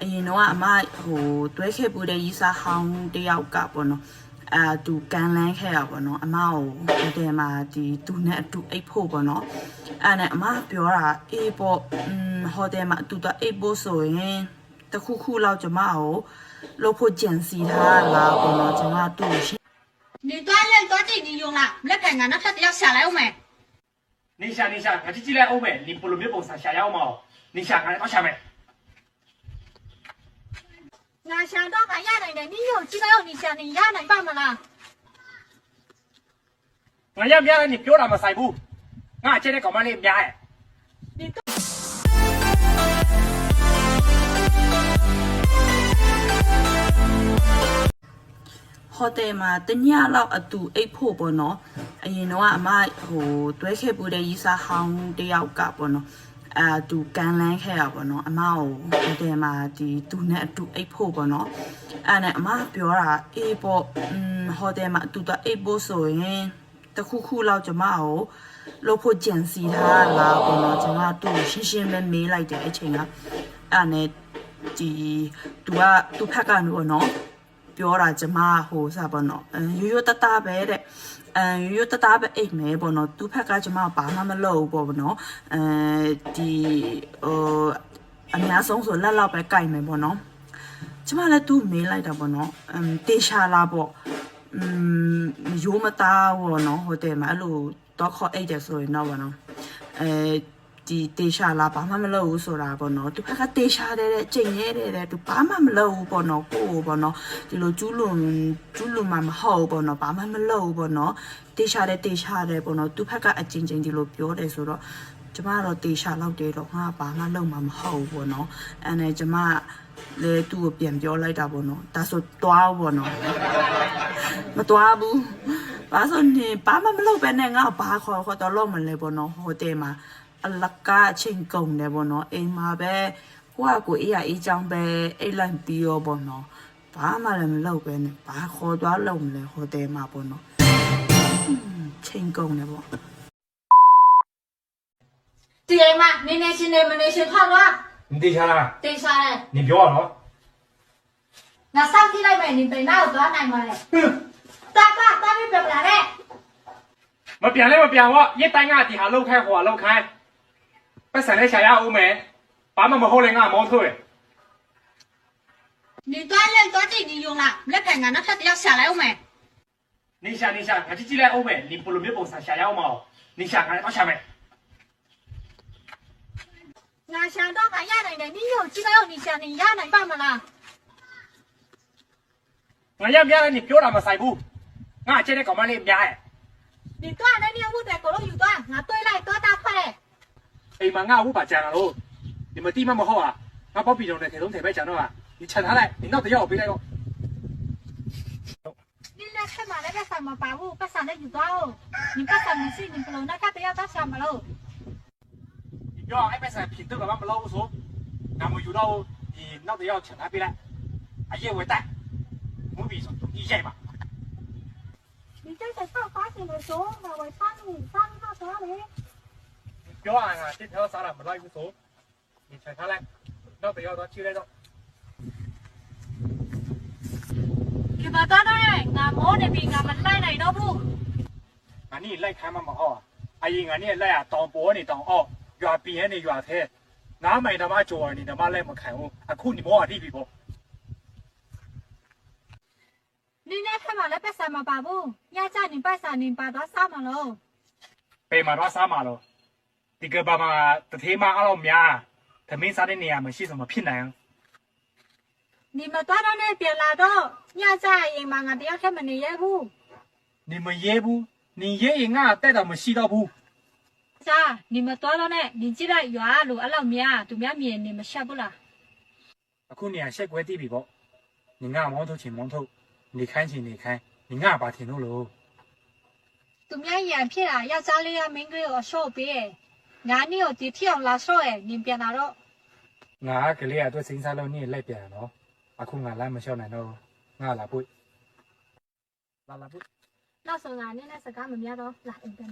အရင်တော့အမဟိုတွဲခဲ့ပူတဲ့ရီစာဟောင်းတယောက်ကပေါ့နော်အာသူကန်လန်းခဲ့တာပေါ့နော်အမကိုဒီတဲမှာဒီသူနဲ့အတူအိတ်ဖို့ပေါ့နော်အဲ့နဲ့အမပြောတာအေးပေါ့อืมဟိုတယ်မှာအတူတော့အိတ်ဖို့ဆိုရင်တခုခုလောက်ကျမကိုလို့ဖို့ကြံစီထားတာပေါ့နော်ကျမသူ့ကိုရှင်း 你锻炼多几年用了，那看看那他要下来我们。你想你想，俺这进来欧美，你不如没蹦上下腰嘛？你想俺到下 ငါရှာတော့မှရနိုင်တယ်နင်းရောကြီးတော့နင်းရှာနေရနိုင်ပါမလားငါရပြတယ်နင်ပြောတာမဆိုင်ဘူးငါအချက်တဲ့ကောင်မလေးအများရဲ့ဒီတော့ဟိုတယ်မှာတညလောက်အတူအိတ်ဖို့ပေါ့နော်အရင်တော့အမဟိုတွဲခဲ့ပူတဲ့ရီစာဟောင်းတယောက်ကပေါ့နော် အာသူကန်လန်းခဲ့တာပေါ့နော်အမကိုဟိုတယ်မှာဒီသူနဲ့အတူအိတ်ဖို့ပေါ့နော်အဲ့နဲ့အမပြောတာအေးပေါ့อืมဟိုတယ်မှာအတူတော့အိတ်ဖို့ဆိုရင်တခုခုလောက်ကျမကိုလို့ဖို့ကြံစီထားတာပေါ့နော်ကျမသူ့ကိုရှင်းရှင်းပဲမေးလိုက်တယ်အချိန်ကအဲ့နဲ့ဒီသူကသူ့ဖက်ကနေပေါ့နော် ပြောတာကျမဟိုစားပေါ့နော်အဲရိုးရိုးတတပဲတဲ့အဲရိုးရိုးတတပဲအိတ်မယ်ပေါ့နော်သူ့ဖက်ကကျမဘာမှမလုပ်ဘူးပေါ့နော်အဲဒီဟိုအများဆုံးဆိုလက်လောက်ပဲကြိုက်မယ်ပေါ့နော်ကျမလည်းသူ့မေးလိုက်တာပေါ့နော်အမ်တေရှာလာပေါ့อืมရိုးမသားပေါ့နော်ဟိုတယ်မှာအဲ့လိုတော့ခေါ်အိတ်တယ်ဆိုရင်တော့ပေါ့နော်အဲ ဒီတေရှာလာဘာမှမလုပ်ဘူးဆိုတာပေါ့နော်သူဖက်ကတေရှာတယ်တဲ့ချိန်ရဲတယ်တဲ့သူဘာမှမလုပ်ဘူးပေါ့နော်ကိုကိုပေါ့နော်ဒီလိုကျူးလွန်ကျူးလွန်မှမဟုတ်ဘူးပေါ့နော်ဘာမှမလုပ်ဘူးပေါ့နော်တေရှာတယ်တေရှာတယ်ပေါ့နော်သူဖက်ကအချင်းချင်းဒီလိုပြောတယ်ဆိုတော့ကျမကတော့တေရှာလောက်တယ်တော့ငါဘာမှလုပ်မှမဟုတ်ဘူးပေါ့နော်အဲ့နဲ့ကျမလေသူ့ကိုပြန်ပြောလိုက်တာပေါ့နော်ဒါဆိုတွားပေါ့နော်မတော်ဘူး။ဘာလို့နေဘာမှမလုပ်ပဲနဲ့ငါဘာခေါ်ခေါ်တော့လို့မလဲပေါ့နော်ဟိုတယ်မှာ အလကားအချိန်ကုန်တယ်ပေါ့နော်အိမ်မှာပဲကိုကကိုအေးရအေးချောင်းပဲအိတ်လိုက်ပြီးရောပေါ့နော်ဘာမှလည်းမလုပ်ပဲနဲ့ဘာခေါ်သွားလို့မလဲဟိုတယ်မှာပေါ့နော်อืมချိန်ကုန်တယ်ပေါ့ 对嘛？你那现在没那些看了，你对下啦，对啥嘞？你表了。那上天来没？你被哪有多难么嘞？哼，大爸，大妹别不来嘞？我变了我变我，一单俺底下漏开火漏开， 不省来下腰欧美，把我们后来俺毛头诶。你锻炼多几年用了，那看看那他要下来我们。你想你想，俺这进来欧美，你不如没蹦上下腰嘛？你想俺到下面，俺想到俺亚人的，你有几个有你想你亚人办么啦？俺要面你表那么晒不？俺今天搞嘛你面哎。你锻炼你屋在狗肉有锻，俺对来多大块嘞？ 哎妈，俺五把讲了喽，你们地方不好啊，俺包比中的铁东铁白讲了啊，你抢他来，你闹得要我背来哟。你那看嘛那个什么保护，不上的有多哦？你不上没事，你不能那看都要到什么喽？你不要爱白山平头了，俺们老五说，俺们遇到你闹得要抢他背来，啊也会带，我比说你野嘛，你这个上发现的时候，那我穿你穿到啥嘞？ ပြောရတာတစ်ပြောစားတာမလိုက်ဘူးဆိုဒီချက်ထားလိုက်နောက်တစ်ယောက်တော့ချီလိုက်တော့ဒီဘာသားတော့ရဲ့ငါမောနေပြီငါမလိုက်နိုင်တော့ဘူးငါนี่လိုက်ခိုင်းမှမဟုတ်အရင်ငါนี่လိုက်ရတောင်ပေါ်နေတောင်အော့ရွာပြင်းနေရွာသေးငါမိုင်ဓမ္မကြော်နေဓမ္မလိုက်မခံဘူးအခုဒီမောအတိပြီပေါ့နင်းနဲ့ခါမလည်းပတ်စံမပါဘူးညကြနေပတ်စံနေပါတော့စားမလို့ပေမှာတော့စားမလို့ 杀马了，这个爸爸的天马阿老面啊，他没啥的年没是什么骗人。你们到到那边来到，要在银嘛俺都要看么你业务。你们爷不？你爷爷俺带到我们西道不？啥？你们到到那，你记得有啊路阿老面啊，都面面你们下不啦？啊，姑娘下过地皮不？你俺毛头请毛头，你看请你看，你俺把天路喽。都面眼片啊，要家里要 ငါနင့်ကိုဒီထိအောင်လာဆော့ရဲ့နင်ပြန်လာတော့ငါကလေးအတွက်စိန်စားလို့နင့်လိုက်ပြန်တော့အခုငါလမ်းမလျှောက်နိုင်တော့ငါလာပွေ့လာလာပွေ့နောက်ဆုံးငါနင့်နဲ့စကားမများတော့လာအိမ်ပြန်